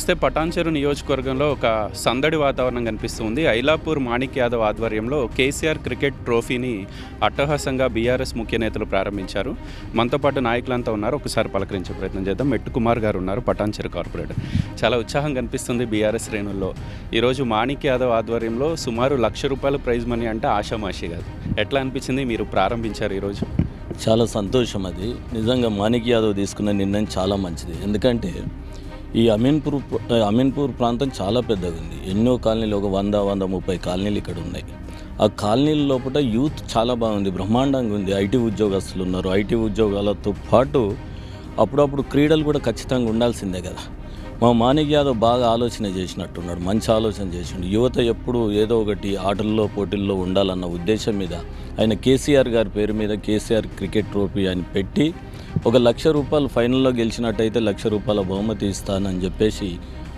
నమస్తే. పటాన్చెరు నియోజకవర్గంలో ఒక సందడి వాతావరణం కనిపిస్తుంది. ఐలాపూర్ మాణిక్ యాదవ్ ఆధ్వర్యంలో కేసీఆర్ క్రికెట్ ట్రోఫీని అట్టహాసంగా బీఆర్ఎస్ ముఖ్య నేతలు ప్రారంభించారు. మనతో పాటు నాయకులంతా ఉన్నారు. ఒకసారి పలకరించే ప్రయత్నం చేద్దాం. మెట్టు కుమార్ గారు ఉన్నారు పటాన్చెరు కార్పొరేటర్. చాలా ఉత్సాహం కనిపిస్తుంది బీఆర్ఎస్ శ్రేణుల్లో. ఈరోజు మాణిక్ యాదవ్ ఆధ్వర్యంలో సుమారు లక్ష రూపాయల ప్రైజ్ మనీ అంటే ఆషామాషి కాదు. ఎట్లా అనిపించింది? మీరు ప్రారంభించారు ఈరోజు. చాలా సంతోషం అది. నిజంగా మాణిక్ యాదవ్ తీసుకున్న నిర్ణయం చాలా మంచిది. ఎందుకంటే ఈ అమీన్పూర్ అమీన్పూర్ ప్రాంతం చాలా పెద్దగా ఉంది ఎన్నో కాలనీలు ఒక వంద వంద ముప్పై కాలనీలు ఇక్కడ ఉన్నాయి. ఆ కాలనీల లోపల యూత్ చాలా బాగుంది బ్రహ్మాండంగా ఉంది. ఐటీ ఉద్యోగస్తులు ఉన్నారు. ఐటీ ఉద్యోగాలతో పాటు అప్పుడప్పుడు క్రీడలు కూడా ఖచ్చితంగా ఉండాల్సిందే కదా. మా మాణిక్ యాదవ్ బాగా ఆలోచన చేసినట్టున్నాడు మంచి ఆలోచన చేసిండు. యువత ఎప్పుడు ఏదో ఒకటి ఆటల్లో పోటీల్లో ఉండాలన్న ఉద్దేశం మీద ఆయన కేసీఆర్ గారి పేరు మీద కేసీఆర్ క్రికెట్ ట్రోఫీ అని పెట్టి ఒక లక్ష రూపాయలు ఫైనల్లో గెలిచినట్టయితే లక్ష రూపాయల బహుమతి ఇస్తానని చెప్పేసి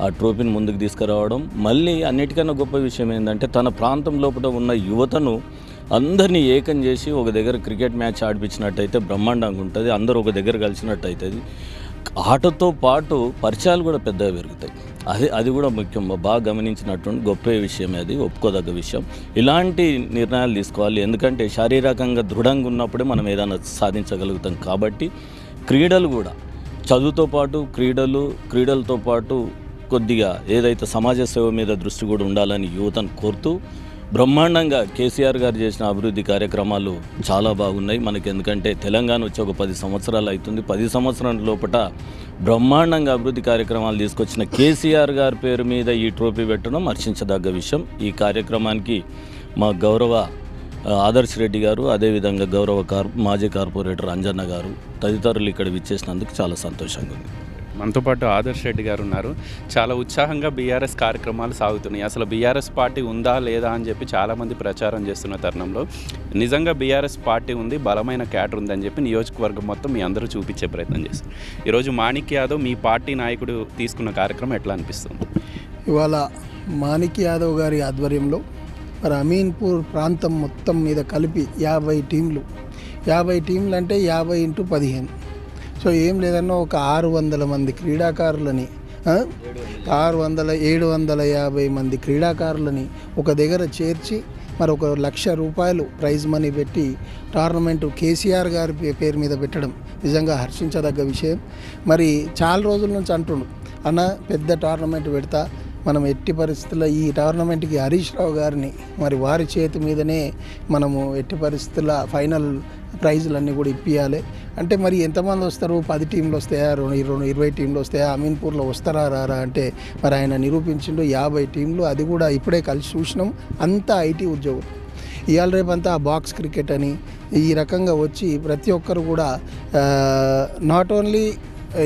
ఆ ట్రోఫీని ముందుకు తీసుకురావడం మళ్ళీ అన్నిటికన్నా గొప్ప విషయం ఏంటంటే తన ప్రాంతం లోపల ఉన్న యువతను అందరినీ ఏకం చేసి ఒక దగ్గర క్రికెట్ మ్యాచ్ ఆడిపించినట్టయితే బ్రహ్మాండంగా ఉంటుంది అందరూ ఒక దగ్గర కలిసినట్టు అవుతుంది ఆటతో పాటు పరిచయాలు కూడా పెద్దగా పెరుగుతాయి. అది అది కూడా ముఖ్యం. బాగా గమనించినటువంటి గొప్ప విషయమే అది ఒప్పుకోదగ్గ విషయం. ఇలాంటి నిర్ణయాలు తీసుకోవాలి. ఎందుకంటే శారీరకంగా దృఢంగా ఉన్నప్పుడే మనం ఏదైనా సాధించగలుగుతాం. కాబట్టి క్రీడలు కూడా చదువుతో పాటు క్రీడలు క్రీడలతో పాటు కొద్దిగా ఏదైతే సమాజ సేవ మీద దృష్టి కూడా ఉండాలని యువతను కోరుతూ బ్రహ్మాండంగా కేసీఆర్ గారు చేసిన అభివృద్ధి కార్యక్రమాలు చాలా బాగున్నాయి. మనకి ఎందుకంటే తెలంగాణ వచ్చి ఒక పది సంవత్సరాలు అవుతుంది. పది సంవత్సరాల లోపల బ్రహ్మాండంగా అభివృద్ధి కార్యక్రమాలు తీసుకొచ్చిన కేసీఆర్ గారి పేరు మీద ఈ ట్రోఫీ పెట్టడం హర్షించదగ్గ విషయం. ఈ కార్యక్రమానికి మా గౌరవ ఆదర్శ్ రెడ్డి గారు అదేవిధంగా గౌరవ కార్ మాజీ కార్పొరేటర్ అంజన్న గారు తదితరులు ఇక్కడ విచ్చేసినందుకు చాలా సంతోషంగా ఉంది. మనతో పాటు ఆదర్శ్ రెడ్డి గారు ఉన్నారు. చాలా ఉత్సాహంగా బీఆర్ఎస్ కార్యక్రమాలు సాగుతున్నాయి. అసలు బీఆర్ఎస్ పార్టీ ఉందా లేదా అని చెప్పి చాలామంది ప్రచారం చేస్తున్న తరుణంలో నిజంగా బీఆర్ఎస్ పార్టీ ఉంది బలమైన క్యాటర్ ఉందని చెప్పి నియోజకవర్గం మొత్తం మీ అందరూ చూపించే ప్రయత్నం చేస్తారు ఈరోజు మాణిక్ యాదవ్ మీ పార్టీ నాయకుడు తీసుకున్న కార్యక్రమం ఎట్లా అనిపిస్తుంది? ఇవాళ మాణిక్ యాదవ్ గారి ఆధ్వర్యంలో మరి అమీన్పూర్ ప్రాంతం మొత్తం మీద కలిపి యాభై టీంలు. యాభై టీంలు అంటే యాభై ఇంటూ పదిహేను. సో ఏం లేదన్నా ఒక ఆరు వందల మంది క్రీడాకారులని ఆరు వందల ఏడు వందల యాభై మంది క్రీడాకారులని ఒక దగ్గర చేర్చి మరి ఒక లక్ష రూపాయలు ప్రైజ్ మనీ పెట్టి టోర్నమెంటు కేసీఆర్ గారి పే- పేరు మీద పెట్టడం నిజంగా హర్షించదగ్గ విషయం. మరి చాలా రోజుల నుంచి అంటుండు అన్న పెద్ద టోర్నమెంట్ పెడతా మనం ఎట్టి పరిస్థితుల్లో ఈ టోర్నమెంట్కి హరీష్ రావు గారిని మరి వారి చేతి మీదనే మనము ఎట్టి పరిస్థితుల్లో ఫైనల్ ప్రైజులన్నీ కూడా ఇప్పియాలి. అంటే మరి ఎంతమంది వస్తారు? పది టీంలు వస్తాయా? రెండు రెండు ఇరవై టీంలు వస్తాయా? అమీన్పూర్లో వస్తారా రారా? అంటే మరి ఆయన నిరూపించిండు యాభై టీంలు. అది కూడా ఇప్పుడే కలిసి చూసినాం. అంతా ఐటీ ఉద్యోగం ఇవాళ రేపంతా బాక్స్ క్రికెట్ అని ఈ రకంగా వచ్చి ప్రతి ఒక్కరు కూడా not only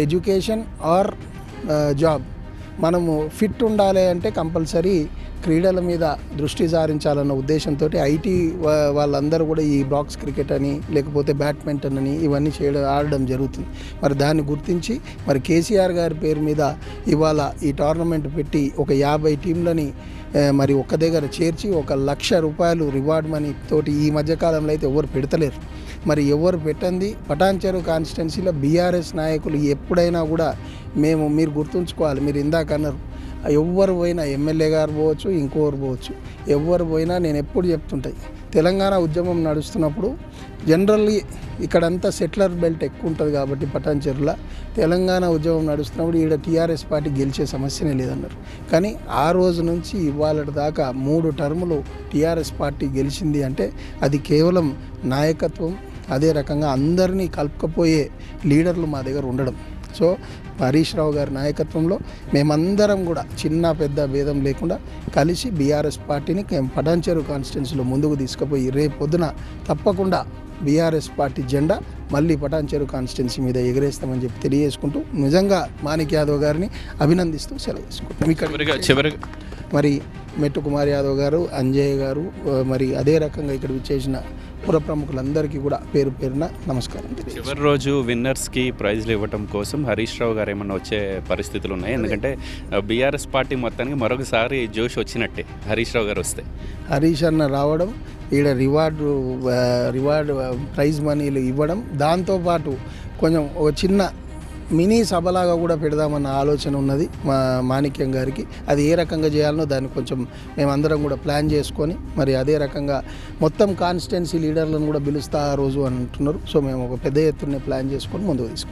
education or job మనము ఫిట్ ఉండాలి అంటే కంపల్సరీ క్రీడల మీద దృష్టి సారించాలన్న ఉద్దేశంతో ఐటీ వాళ్ళందరూ కూడా ఈ బాక్స్ క్రికెట్ అని లేకపోతే బ్యాడ్మింటన్ అని ఇవన్నీ చేయడం ఆడడం జరుగుతుంది. మరి దాన్ని గుర్తించి మరి కేసీఆర్ గారి పేరు మీద ఇవాళ ఈ టోర్నమెంట్ పెట్టి ఒక యాభై టీంలని మరి ఒక్క దగ్గర చేర్చి ఒక లక్ష రూపాయలు రివార్డ్ మనీ తోటి ఈ మధ్యకాలంలో అయితే ఎవరు పెడతలేరు. మరి ఎవరు పెట్టంది? పటాన్చెరు కాన్స్టిట్యున్సీలో బీఆర్ఎస్ నాయకులు ఎప్పుడైనా కూడా మేము మీరు గుర్తుంచుకోవాలి మీరు ఇందాక అన్నారు. ఎవరు పోయినా ఎమ్మెల్యే గారు పోవచ్చు ఇంకోరు పోవచ్చు. ఎవరు పోయినా నేను ఎప్పుడు చెప్తుంటాయి తెలంగాణ ఉద్యమం నడుస్తున్నప్పుడు జనరల్లీ ఇక్కడంతా సెటిలర్ బెల్ట్ ఎక్కువ ఉంటుంది కాబట్టి పటాన్చెరులో తెలంగాణ ఉద్యమం నడుస్తున్నప్పుడు ఈడ టీఆర్ఎస్ పార్టీ గెలిచే సమస్యనే లేదన్నారు. కానీ ఆ రోజు నుంచి ఇవాళ దాకా మూడు టర్ములు టీఆర్ఎస్ పార్టీ గెలిచింది అంటే అది కేవలం నాయకత్వం అదే రకంగా అందరినీ కలుపుకపోయే లీడర్లు మా దగ్గర ఉండడం. సో హరీష్ రావు గారి నాయకత్వంలో మేమందరం కూడా చిన్న పెద్ద భేదం లేకుండా కలిసి బీఆర్ఎస్ పార్టీని పటాన్చెరు కాన్స్టిట్యున్సీలో ముందుకు తీసుకుపోయి రేపు పొద్దున తప్పకుండా బీఆర్ఎస్ పార్టీ జెండా మళ్ళీ పటాన్చెరు కాన్స్టిట్యున్సీ మీద ఎగరేస్తామని చెప్పి తెలియజేసుకుంటూ నిజంగా మాణిక్ యాదవ్ గారిని అభినందిస్తూ సెలవు తీసుకుంటాం ఇక్కడ మరి మెట్టు కుమార్ యాదవ్ గారు అంజయ్ గారు మరి అదే రకంగా ఇక్కడ విచ్చేసిన పుర ప్రముఖులందరికీ కూడా పేరు పేరున నమస్కారం. చివరి రోజు విన్నర్స్కి ప్రైజ్లు ఇవ్వటం కోసం హరీష్ రావు గారు ఏమన్నా వచ్చే పరిస్థితులు ఉన్నాయి? ఎందుకంటే బీఆర్ఎస్ పార్టీ మొత్తానికి మరొకసారి జోష్ వచ్చినట్టే హరీష్ రావు గారు వస్తే. హరీష్ అన్న రావడం ఈడ రివార్డు రివార్డు ప్రైజ్ మనీలు ఇవ్వడం దాంతోపాటు కొంచెం ఒక చిన్న మినీ సభలాగా కూడా పెడదామన్న ఆలోచన ఉన్నది మా మాణిక్యం గారికి. అది ఏ రకంగా చేయాలనో దాన్ని కొంచెం మేమందరం కూడా ప్లాన్ చేసుకొని మరి అదే రకంగా మొత్తం కాన్స్టిట్యున్సీ లీడర్లను కూడా పిలుస్తా ఆ రోజు అని అంటున్నారు. సో మేము ఒక పెద్ద ఎత్తున ప్లాన్ చేసుకొని ముందుకు తీసుకుంటాం